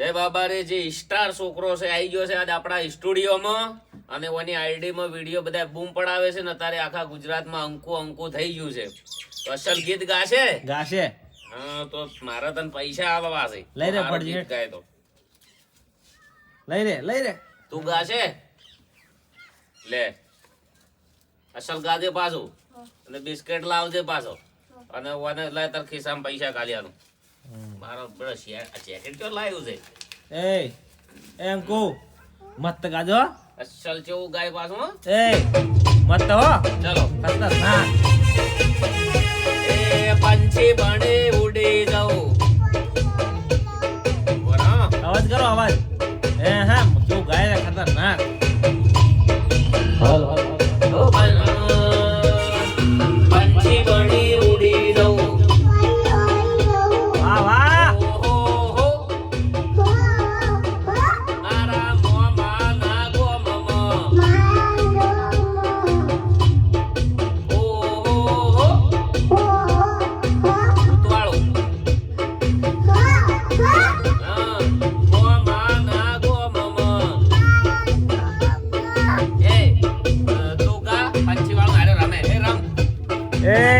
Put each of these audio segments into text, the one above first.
જય બાબા રે જે સ્ટાર છોકરો છે આવી ગયો છે આજ આપણા સ્ટુડિયોમાં. અને ઓની આઈડીમાં વીડિયો બધા બૂમ પડાવે છે ને અત્યારે આખા ગુજરાતમાં અંકુ અંકુ થઈ ગયું છે. તો અસલ ગીત ગાશે? ગાશે. હા તો મારે તને પૈસા આવવા છે. લઈ રે પડજે. ગીત ગાય તો. લઈ રે લઈ રે. તું ગાશે? લે. અસલ ગાજે પાછું. અને બિસ્કેટ લાવજે પાછો. અને ઓને લે તાર ખિસ્સામાં પૈસા કાઢ્યાનું. મારો પેલો જેકેટ ક્યાં લાવ્યું છે? એ એ અંકુ મત ગાજો. અસલ જેવું ગાય પાછું. એ મત હો. ચલો. ખતરનાક. એ પંછી બણે ઉડી જાઉં. અવાજ કરો અવાજ. એ હા જો ગાય ખતરનાક. Hey.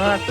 મસ્ત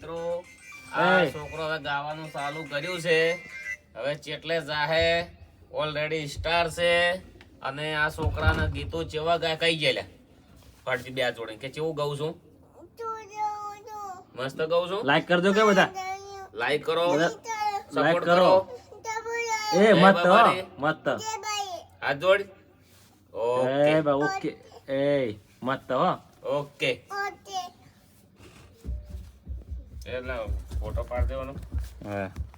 મિત્રો આ છોકરો હવે ગાવાનું ચાલુ કર્યું છે. હવે ચેટલે જાહે ઓલરેડી સ્ટાર છે અને આ છોકરાના ગીતો ચેવા ગાય કઈ ગયેલા? ફરતી બે જોડે. કે ચેવું ગાઉં છું? મસ્ત ગાઉં છું? લાઈક કરજો કે બધા? લાઈક કરો. સપોર્ટ કરો. એ મત મત હાથ જોડ. Okay okay. એ મત હો. ઓકે ઓકે એટલે ફોટો પાડી દેવાનો. હા.